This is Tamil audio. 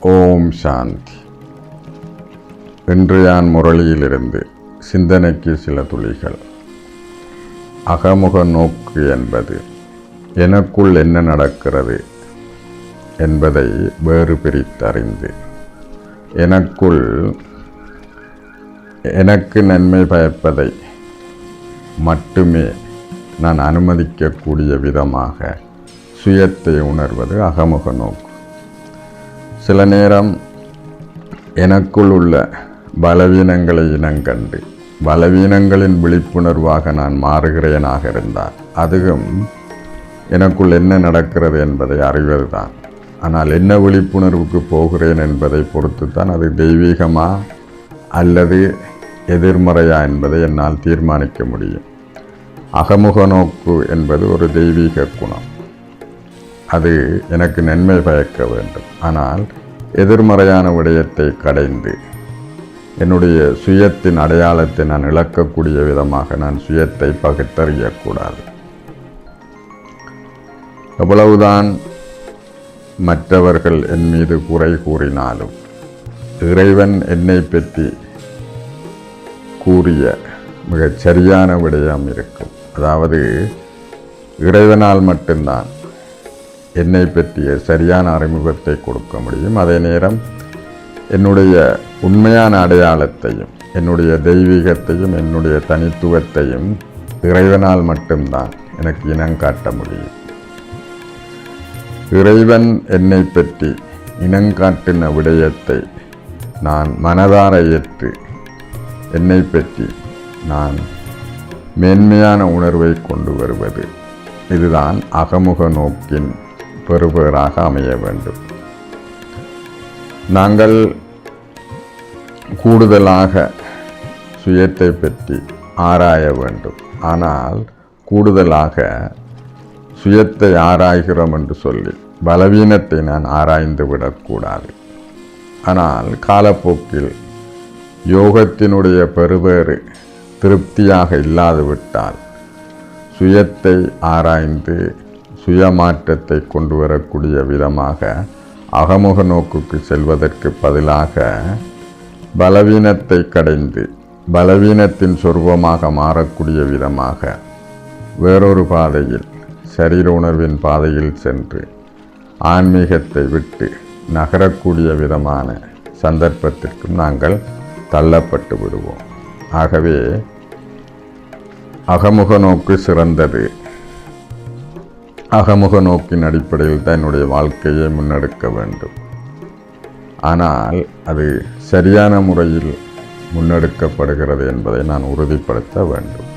ஓம் சாந்தி. இன்று முரளியிலிருந்து சிந்தனைக்கு சில துளிகள். அகமுக நோக்கு என்பது எனக்குள் என்ன நடக்கிறது என்பதை வேறு பிரித்தறிந்து எனக்குள் எனக்கு நன்மை பயப்பதை மட்டுமே நான் அனுமதிக்கக்கூடிய விதமாக சுயத்தை உணர்வது அகமுக நோக்கு. சில நேரம் எனக்குள் உள்ள பலவீனங்களை இனங்கண்டு பலவீனங்களின் விழிப்புணர்வாக நான் மாறுகிறேனாக இருந்தால் அதுவும் எனக்குள் என்ன நடக்கிறது என்பதை அறிவதுதான். ஆனால் என்ன விழிப்புணர்வுக்கு போகிறேன் என்பதை பொறுத்து தான் அது தெய்வீகமா அல்லது எதிர்மறையா என்பதை என்னால் தீர்மானிக்க முடியும். அகமுக நோக்கு என்பது ஒரு தெய்வீக குணம். அது எனக்கு நன்மை பயக்க வேண்டும். ஆனால் எதிர்மறையான விடயத்தை கடைந்து என்னுடைய சுயத்தின் அடையாளத்தை நான் இழக்கக்கூடிய விதமாக நான் சுயத்தை பகுத்தறியக்கூடாது. எவ்வளவுதான் மற்றவர்கள் என் மீது குறை கூறினாலும் இறைவன் என்னை பற்றி கூறிய மிகச் சரியான விடயம் இருக்கும். அதாவது இறைவனால் மட்டும்தான் என்னை பற்றிய சரியான அறிமுகத்தை கொடுக்க முடியும். அதே நேரம் என்னுடைய உண்மையான அடையாளத்தையும் என்னுடைய தெய்வீகத்தையும் என்னுடைய தனித்துவத்தையும் இறைவனால் மட்டும்தான் எனக்கு இனங்காட்ட முடியும். இறைவன் என்னை பற்றி இனங்காட்டின விடயத்தை நான் மனதார ஏற்று என்னை பற்றி நான் மேன்மையான உணர்வை கொண்டு வருவது. இதுதான் அகமுக நோக்கின் பெறுபவராக அமைய வேண்டும். நாங்கள் கூடுதலாக சுயத்தை பற்றி ஆராய வேண்டும். ஆனால் கூடுதலாக சுயத்தை ஆராய்கிறோம் என்று சொல்லி பலவீனத்தை நான் ஆராய்ந்து விடக்கூடாது. ஆனால் காலப்போக்கில் யோகத்தினுடைய பெறுவேறு திருப்தியாக இல்லாது விட்டால் சுயத்தை ஆராய்ந்து சுயமாற்றத்தை கொண்டு வரக்கூடிய விதமாக அகமுக நோக்குக்கு செல்வதற்கு பதிலாக பலவீனத்தை கடைந்து பலவீனத்தின் சொருபமாக மாறக்கூடிய விதமாக வேறொரு பாதையில் சரீர உணர்வின் பாதையில் சென்று ஆன்மீகத்தை விட்டு நகரக்கூடிய விதமான சந்தர்ப்பத்திற்கும் நாங்கள் தள்ளப்பட்டு விடுவோம். ஆகவே அகமுக நோக்கு சிறந்தது. அகமுக நோக்கின் அடிப்படையில் தான் என்னுடைய வாழ்க்கையை முன்னெடுக்க வேண்டும். ஆனால் அது சரியான முறையில் முன்னெடுக்கப்படுகிறது என்பதை நான் உறுதிப்படுத்த வேண்டும்.